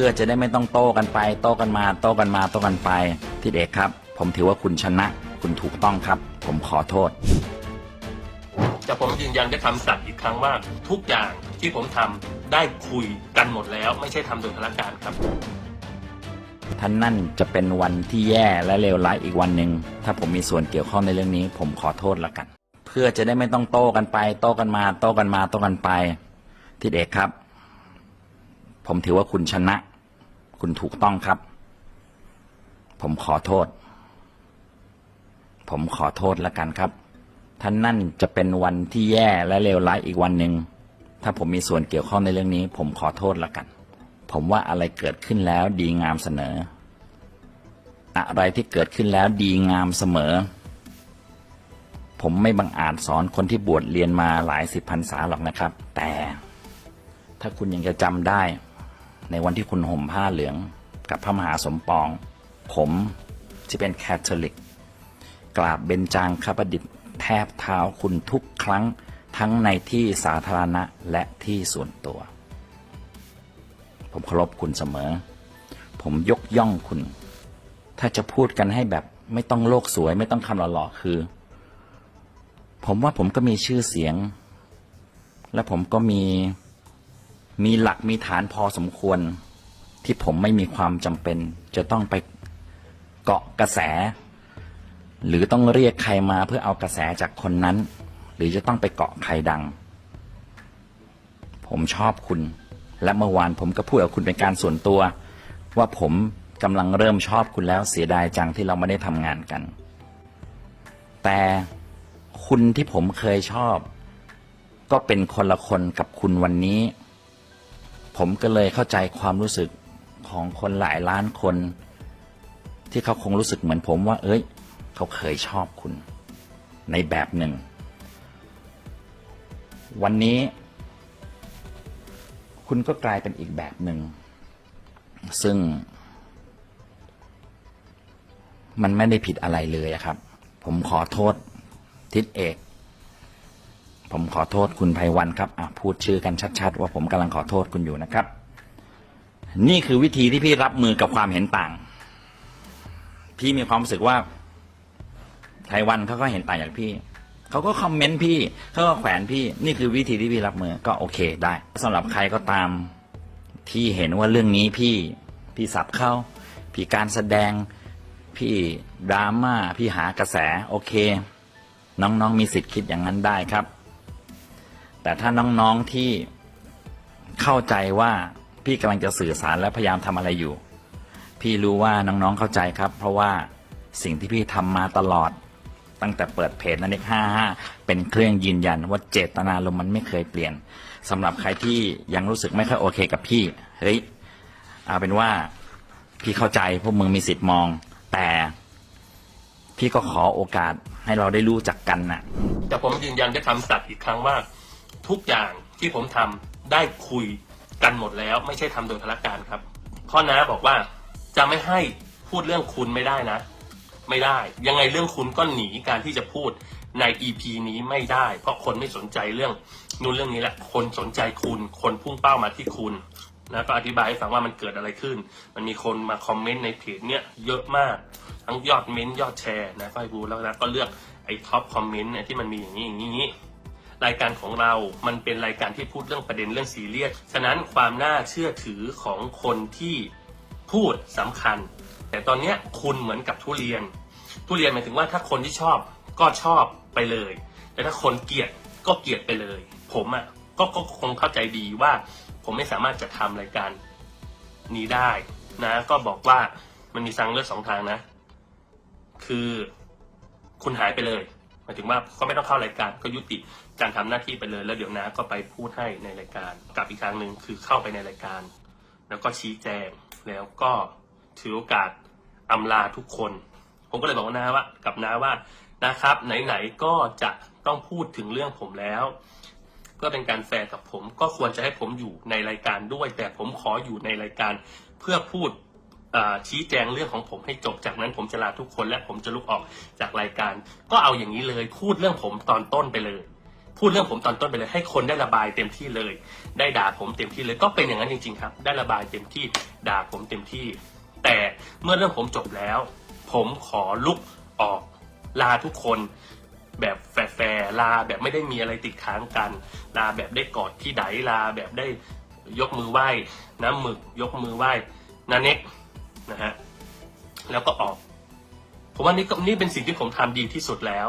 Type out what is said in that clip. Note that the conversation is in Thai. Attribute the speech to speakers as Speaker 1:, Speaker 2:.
Speaker 1: พื่อจะได้ไม่ต้องโต้กันไป โต้กันมา โต้กันมาโต้กันไปทิดเอกครับ ผมถือว่าคุณชนะ คุณถูกต้องครับ ผมขอโทษ
Speaker 2: แต่ผมยืนยันจะทำสัตย์อีกครั้งว่าทุกอย่างที่ผมทำได้คุยกันหมดแล้ว ไม่ใช่ทำโดยพละการครับ
Speaker 1: ท่านนั่นจะเป็นวันที่แย่และเลวร้ายอีกวันหนึ่งถ้าผมมีส่วนเกี่ยวข้องในเรื่องนี้ ผมขอโทษละกัน เพื่อจะได้ไม่ต้องโต้กันไป โต้กันมา โต้กันมาโต้กันไปทิดเอกครับ ผมถือว่าคุณชนะ คุณถูกต้องครับ ผมขอโทษ ผมขอโทษละกันครับท่านนั่นจะเป็นวันที่แย่และเลวร้ายอีกวันหนึ่ง ถ้าผมมีส่วนเกี่ยวข้องในเรื่องนี้ ผมขอโทษละกัน ผมว่าอะไรเกิดขึ้นแล้วดีงามเสนอ อะไรที่เกิดขึ้นแล้วดีงามเสมอ ผมไม่บังอาจสอนคนที่บวชเรียนมาหลายสิบพรรษาหรอกนะครับ แต่ ถ้าคุณยังจะจำได้ ในวันที่คุณห่มผ้าเหลืองกับพระมหาสมปอง ผมที่เป็นแคทอลิก กราบเบญจางคประดิษฐ์แทบเท้าคุณทุกครั้งทั้งในที่สาธารณะและที่ส่วนตัว ผมเคารพคุณเสมอ ผมยกย่องคุณ ถ้าจะพูดกันให้แบบไม่ต้องโลกสวย ไม่ต้องคำหล่อๆคือ ผมว่าผมก็มีชื่อเสียง และผมก็มี มีหลักมีฐานพอสมควร ที่ผมไม่มีความจำเป็น จะต้องไปเกาะกระแส หรือต้องเรียกใครมาเพื่อเอากระแสจากคนนั้น หรือจะต้องไปเกาะใครดัง ผมชอบคุณ และเมื่อวานผมก็พูดกับคุณเป็นการส่วนตัว ว่าผมกำลังเริ่มชอบคุณแล้วเสียดายจังที่เราไม่ได้ทำงานกัน แต่คุณที่ผมเคยชอบ ก็เป็นคนละคนกับคุณวันนี้ ผมก็เลยเข้าใจความรู้สึกของคนหลายล้านคน ที่เขาคงรู้สึกเหมือนผมว่า เอ้ย เขาเคยชอบคุณ ในแบบหนึ่ง วันนี้ คุณก็กลายเป็นอีกแบบหนึ่ง ซึ่ง มันไม่ได้ผิดอะไรเลยครับ ผมขอโทษทิศเอก ผมขอโทษคุณไพวันครับอะพูดชื่อกันชัด ๆ ว่าผมกำลังขอโทษคุณอยู่นะครับ นี่คือวิธีที่พี่รับมือกับความเห็นต่าง พี่มีความรู้สึกว่าไพวันเขาก็เห็นต่างจากพี่ เขาก็คอมเมนต์พี่ เขาก็แขวนพี่ นี่คือวิธีที่พี่รับมือ ก็โอเคได้สำหรับใครก็ตามที่เห็นว่าเรื่องนี้พี่ พี่สับเข้า พี่การแสดง พี่ดราม่า พี่หากระแส โอเค น้องๆมีสิทธิ์คิดอย่างนั้นได้ครับ แต่ถ้าน้องๆที่เข้าใจว่าพี่กำลังจะสื่อสารและพยายามทำอะไรอยู่ พี่รู้ว่าน้องๆเข้าใจครับ เพราะว่าสิ่งที่พี่ทำมาตลอด ตั้งแต่เปิดเพจนันเอกห้าห้าเป็นเครื่องยืนยันว่าเจตนาลมมันไม่เคยเปลี่ยนสำหรับใครที่ยังรู้สึกไม่ค่อยโอเคกับพี่เฮ้ยเอาเป็นว่าพี่เข้าใจพวกมึงมีสิทธิ์มอง แต่พี่ก็ขอโอกาสให้เราได้รู้จักกันน่ะ
Speaker 2: แต่ผมยืนยันจะทำสัตย์อีกครั้งว่า ทุกอย่างที่ผมทำได้คุยกันหมดแล้ว ไม่ใช่ทำโดยพละการครับพ่อน้าบอกว่าจะไม่ให้พูดเรื่องคุณไม่ได้นะ ไม่ได้ ยังไงเรื่องคุณก็หนีการที่จะพูดใน EP นี้ไม่ได้ เพราะคนไม่สนใจเรื่องนู่นเรื่องนี้แหละ คนสนใจคุณ คนพุ่งเป้ามาที่คุณนะก็อธิบายให้ฟังว่ามันเกิดอะไรขึ้น มันมีคนมาคอมเมนต์ในเพจเนี่ยเยอะมาก ทั้งยอดเม้นต์ยอดแชร์นะก็ให้ดูแล้วนะก็เลือกไอ้ท็อปคอมเมนต์เนี่ยที่มันมีอย่างนี้อย่างนี้ รายการของเรามันเป็นรายการที่พูดเรื่องประเด็นเรื่องซีเรียส ฉะนั้นความน่าเชื่อถือของคนที่พูดสำคัญ แต่ตอนนี้คุณเหมือนกับทุเรียน ทุเรียนหมายถึงว่าถ้าคนที่ชอบก็ชอบไปเลย แต่ถ้าคนเกลียดก็เกลียดไปเลย ผมอะก็ก็คงเข้าใจดีว่าผมไม่สามารถจะทำรายการนี้ได้นะ ก็บอกว่ามันมีทางเลือกสองทางนะ คือคุณหายไปเลย มายถึงว่าก็ไม่ต้องเข้ารายการก็ยุติการทำหน้าที่ไปเลย แล้วเดี๋ยวน้าก็ไปพูดให้ในรายการกับอีกทางหนึ่งคือเข้าไปในรายการ แล้วก็ชี้แจงแล้วก็ถือโอกาสอำลาทุกคน ผมก็เลยบอกว่าน้าว่ากับน้าว่านะครับ ไหนๆก็จะต้องพูดถึงเรื่องผมแล้ว ก็เป็นการแฟร์กับผม ก็ควรจะให้ผมอยู่ในรายการด้วย แต่ผมขออยู่ในรายการเพื่อพูด ชี้แจงเรื่องของผมให้จบจากนั้นผมจะลาทุกคนและผมจะลุกออกจากรายการ ก็เอาอย่างนี้เลยพูดเรื่องผมตอนต้นไปเลย พูดเรื่องผมตอนต้นไปเลยให้คนได้ระบายเต็มที่เลย ได้ด่าผมเต็มที่เลยก็เป็นอย่างนั้นจริงๆครับ ได้ระบายเต็มที่ด่าผมเต็มที่ แต่เมื่อเรื่องผมจบแล้ว ผมขอลุกออกลาทุกคนแบบแฟร์ลาแบบไม่ได้มีอะไรติดค้างกัน ลาแบบได้กอดที่ไดลาแบบได้ยกมือไหว้น้ำหมึกยกมือไหว้นาเน็ก นะฮะแล้วก็ออก ผมว่านี่ก็นี่เป็นสิ่งที่ผมทำดีที่สุดแล้ว